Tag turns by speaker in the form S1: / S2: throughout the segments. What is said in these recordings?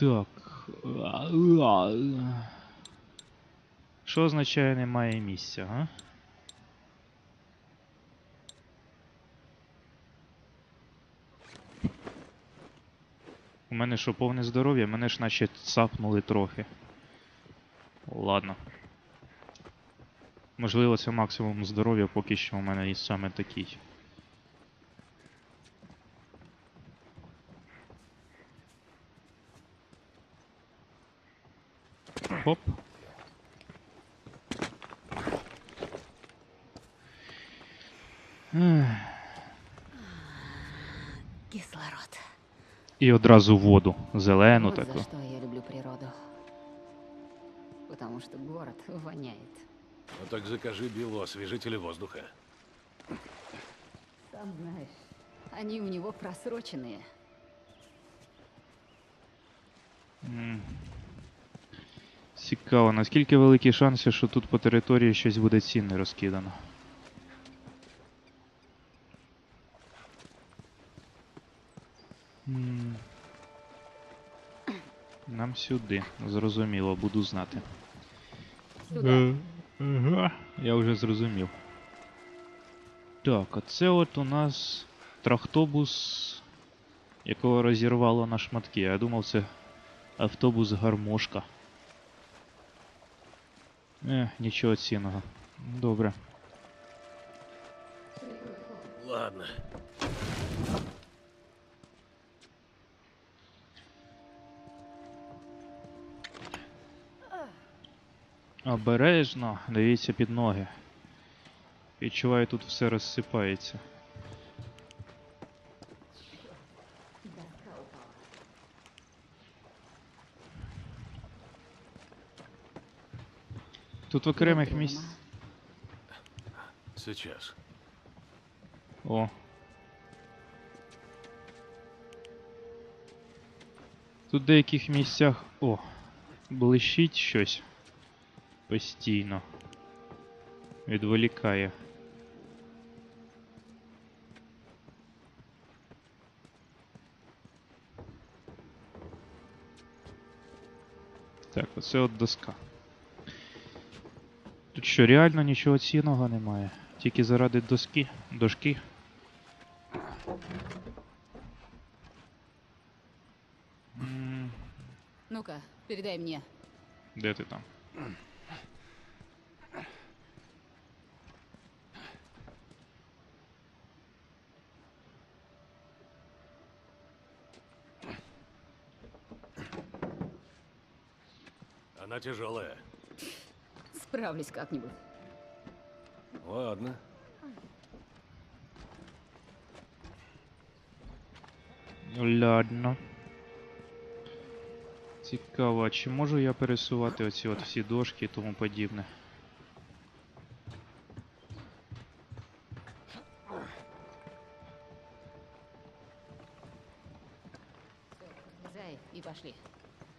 S1: Так. Що означає немає місця, а? У мене що, повне здоров'я? Мене ж наче цапнули трохи. Ладно. Можливо, це максимум здоров'я поки що у мене і саме такий. Хоп.
S2: Кислород.
S1: І одразу воду. Зелену
S2: вот
S1: таку.
S2: за что я люблю природу. Потому что город воняет.
S3: Ну так закажи Биллу освежители воздуха.
S2: Сам знаешь, они у него просроченные.
S1: М. Цікаво, наскільки великі шанси, що тут по території щось буде цінне розкидано. Нам сюди, зрозуміло, буду знати.
S2: Сюда.
S1: Е, Ага, я вже зрозумів. Так, а це от у нас трахтобус, якого розірвало на шматки. Я думав, це автобус гармошка. Е, нічого цінного. Добре.
S3: Ладно.
S1: Обережно, дивіться під ноги. Відчуваю, тут все розсипається. Тут в окремих місць.
S3: Сейчас.
S1: О. Тут в деяких місцях. О, блищить щось. Постійно. Відволікає. Так, оце от доска. Тут що, реально нічого цінного немає? Тільки заради доски, дошки.
S2: Ну-ка, передай мне.
S1: Де ти там?
S3: Она тяжелая.
S2: Справлюсь как-нибудь.
S3: Ладно.
S1: Ладно. Цікаво, а чи можу я пересувати оці от всі дошки і тому подібне?
S2: Зай, и пошли.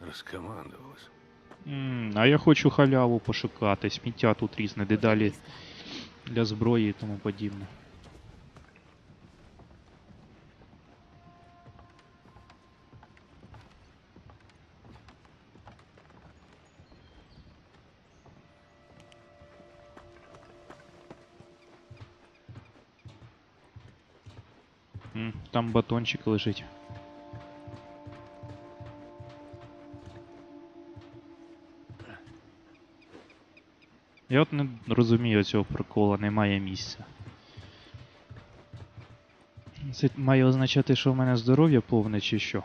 S3: Раскомандовалась.
S1: М, а я хочу халяву пошукати, сміття тут різне, дедалі для зброї і тому подібне. Там батончик лежить. Я от не розумію цього прикола, немає місця. Це має означати, що в мене здоров'я повне чи що.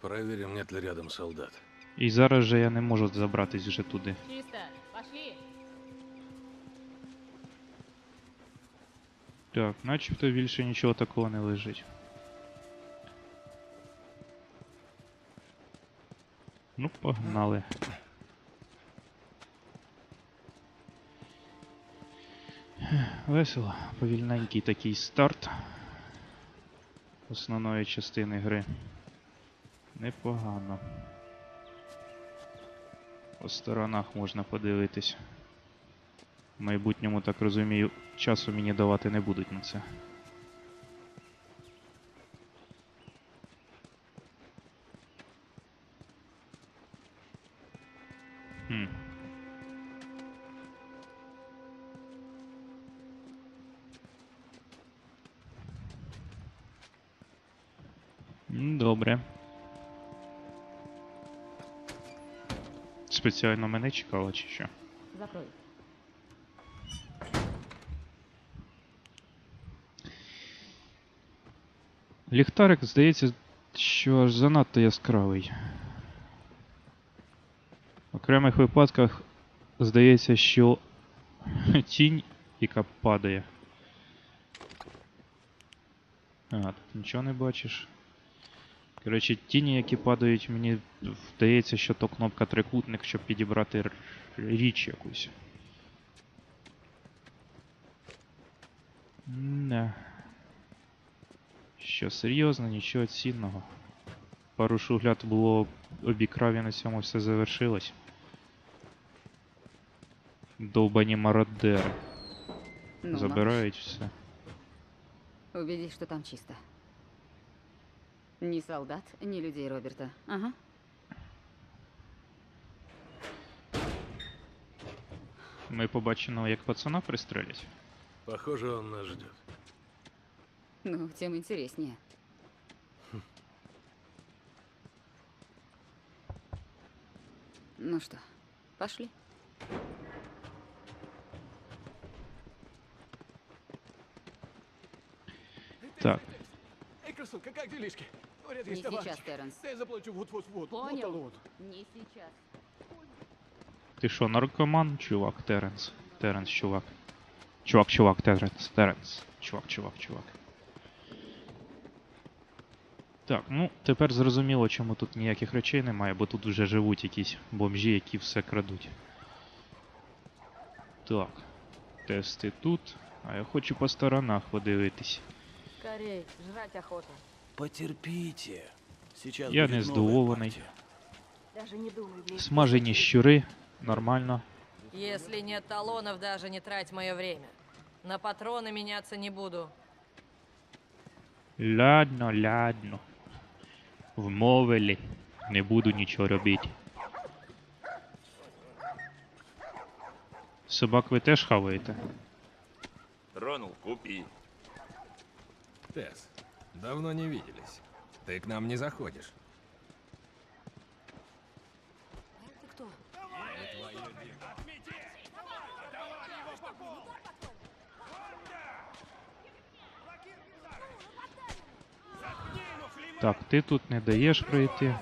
S3: Проверим, нет ли рядом солдат.
S1: І зараз же я не можу забратись вже туди.
S2: Чисто. Пошли.
S1: Так, начебто більше нічого такого не лежить. Ну, погнали. Весело, повільненький такий старт основної частини гри. Непогано. По сторонах можна подивитись. В майбутньому, так розумію, часу мені давати не будуть на це. Добре. Спеціально мене чекала чи що?
S2: Закрой.
S1: Ліхтарик, здається, що аж занадто яскравий. В окремих випадках здається, що тінь, яка падає. А, тут нічого не бачиш. Коротше, тіні, які падають, мені здається, що то кнопка трикутник, щоб підібрати річ якусь. Не. Що серйозно, нічого цінного. Пару шуглят було обікрав і на цьому все завершилось. Довбані мародери.
S2: Ну,
S1: Забирають все.
S2: малыш, убедись, что там чисто. Ни солдат, ни людей Роберта. Ага.
S1: Ми побачимо, як пацана пристрелять.
S3: Похоже, он нас ждет.
S2: Ну, тем интереснее. Ну что, пошли?
S1: Так,
S4: Эй, красотка, как делишки? Говорят,
S2: Не
S4: есть
S2: сейчас,
S4: товарищ.
S2: Терренс.
S4: Я заплачу вот-вот-вот.
S2: Понял?
S4: оно вот.
S2: Не сейчас.
S1: ти що, наркоман, чувак, Теренс? Теренс, чувак. Чувак, чувак, Теренс, Теренс. Чувак, чувак, чувак. Так, ну тепер зрозуміло, чому тут ніяких речей немає, бо тут вже живуть якісь бомжі, які все крадуть. Так. Тести тут. А я хочу по сторонах подивитись.
S5: Скорей, жрать охота.
S4: Потерпите. Сейчас
S1: Я не
S5: влезть.
S1: Смажені щури, нормально.
S5: Если нет талонов, даже не трать мое время. На патроны меняться не буду.
S1: Ладно, ладно. Вмовили. Не буду нічого робити. Собак ви теж хаваєте?
S6: Тронул, купи.
S7: Тесс, давно не виделись. Ты к нам не заходишь.
S5: Ты кто?
S1: Так, ти тут не даєш пройти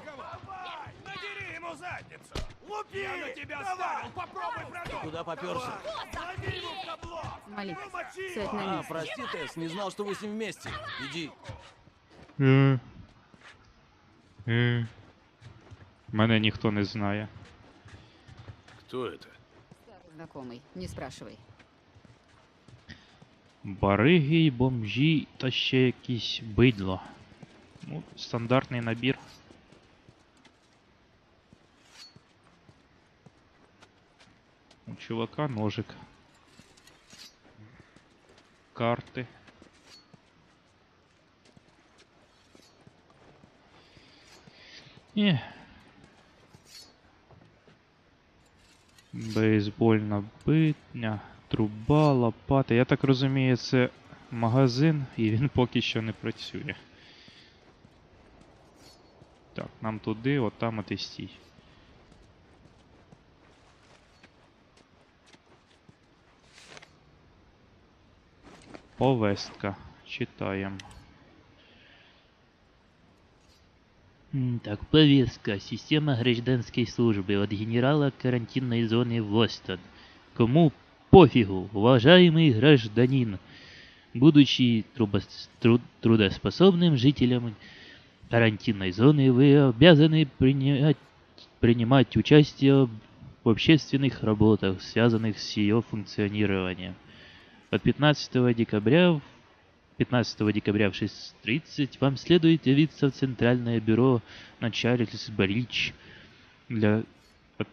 S4: Надери ему задницу! Лупи! Я на тебя ставил! Попробуй продать!
S8: Куда поперся?
S2: Молись. Сядь на
S8: А,
S2: место.
S8: прости, Тесс, не знал, что вы с ним вместе. Иди.
S1: Е. Е. Мене ніхто не знає.
S3: Кто это?
S2: Старый знакомый, не спрашивай.
S1: Бариги й бомжі та ще якісь бидло. Ну, стандартний набір. Чувака ножик. Карти. І... Бейсбольна битня, труба, лопата. Я так розумію, це магазин, і він поки що не працює. Так, нам туди, от там от і стій. Повестка. Читаємо.
S9: М, Так, повестка. Система гражданской службы от генерала карантинной зоны Востон. Кому пофигу, уважаемый гражданин. Будучи трубос- тру- трудоспособным жителем карантинной зоны, вы обязаны принять, принимать участие в общественных работах, связанных с ее функционированием. От 15 декабря в 15 декабря в 6.30 вам следует явиться в Центральное бюро начальства Рич для от-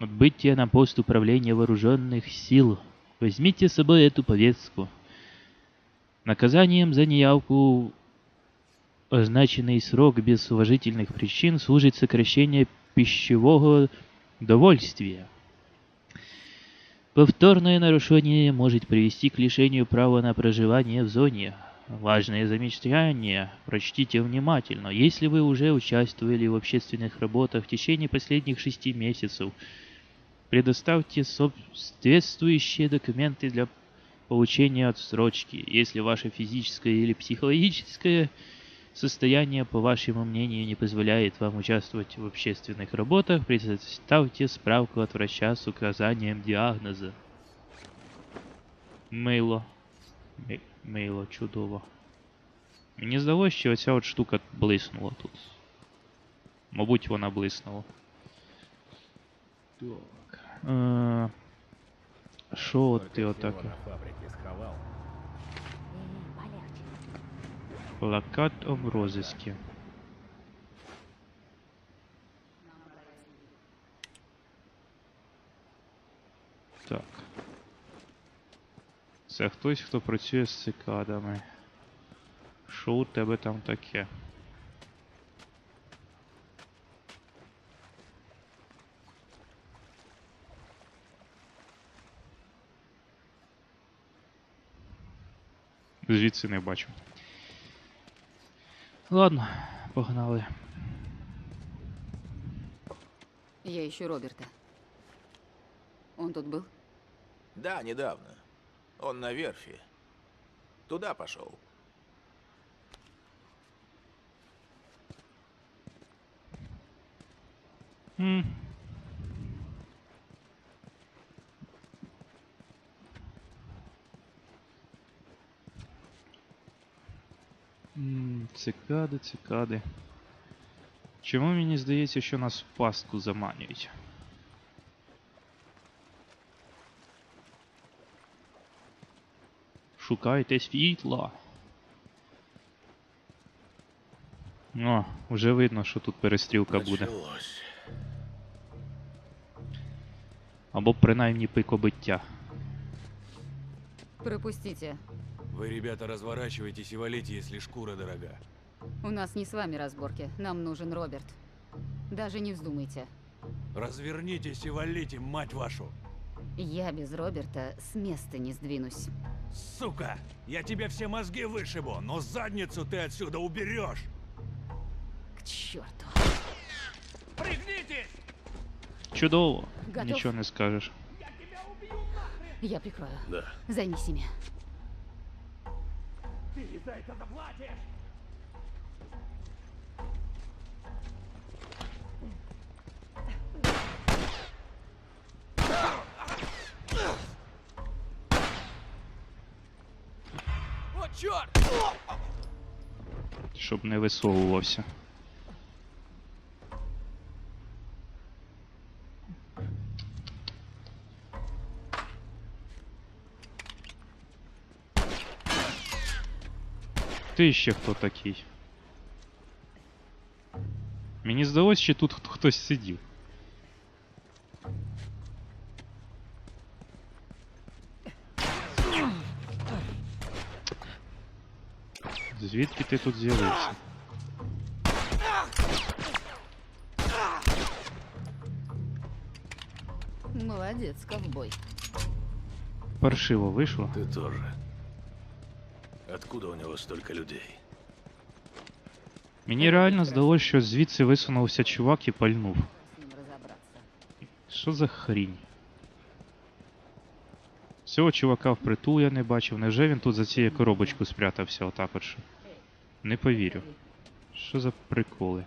S9: отбытия на пост управления вооруженных сил. Возьмите с собой эту повестку. Наказанием за неявку означенный срок без уважительных причин служит сокращение пищевого довольствия.
S1: Повторное нарушение может привести к лишению права на проживание в зоне. Важное замечание. Прочтите внимательно. Если вы уже участвовали в общественных работах в течение последних шести месяцев, предоставьте соответствующие документы для получения отсрочки. Если ваше физическое или психологическое состояние, по вашему мнению, не позволяет вам участвовать в общественных работах, предоставьте справку от врача с указанием диагноза. Мило. Ми- Мило, чудово. Мені здалося, що оця от штука блиснула тут. Мабуть, вона блиснула. Так. Що ти отак? Плакат об розыске. Так. Це хтось, хто працює з цикадами. Що у тебе там таке? Звідси не бачу. Ладно, погнали.
S2: Я ищу Роберта. Он тут был?
S6: Да, недавно. Он на верфи. Туда пошел.
S1: М. М, Цикади, цикади. Чому мені здається, що нас в пастку заманюють? Шукайте світла. О, вже видно, що тут перестрілка буде. Або принаймні пикобиття.
S2: Пропустите.
S8: Вы, ребята, разворачивайтесь и валите, если шкура дорога.
S2: У нас не с вами разборки. Нам нужен Роберт. Даже не вздумайте.
S8: Развернитесь и валите, мать вашу!
S2: Я без Роберта с места не сдвинусь.
S8: Сука! Я тебе все мозги вышибу, но задницу ты отсюда уберешь!
S2: К черту.
S8: Пригнитесь!
S1: Чудово,
S2: Готов?
S1: нічого не скажеш.
S2: Я прикрою.
S3: Да.
S2: Займись ими.
S8: О, черт!
S1: Щоб не висовувався. Ти ще хто такий? Мені здалося, що тут хт- хтось сидів. Звідки ти тут з'явився?
S2: Молодец, ковбой.
S1: Паршиво вийшло.
S3: Ты тоже. Откуда у него столько людей?
S1: Мені реально здалося, що звідси висунувся чувак і пальнув. Що за хрінь? Цього чувака впритул я не бачив. Невже він тут за цією коробочкою спрятався отак от? Не повірю. Що за приколи?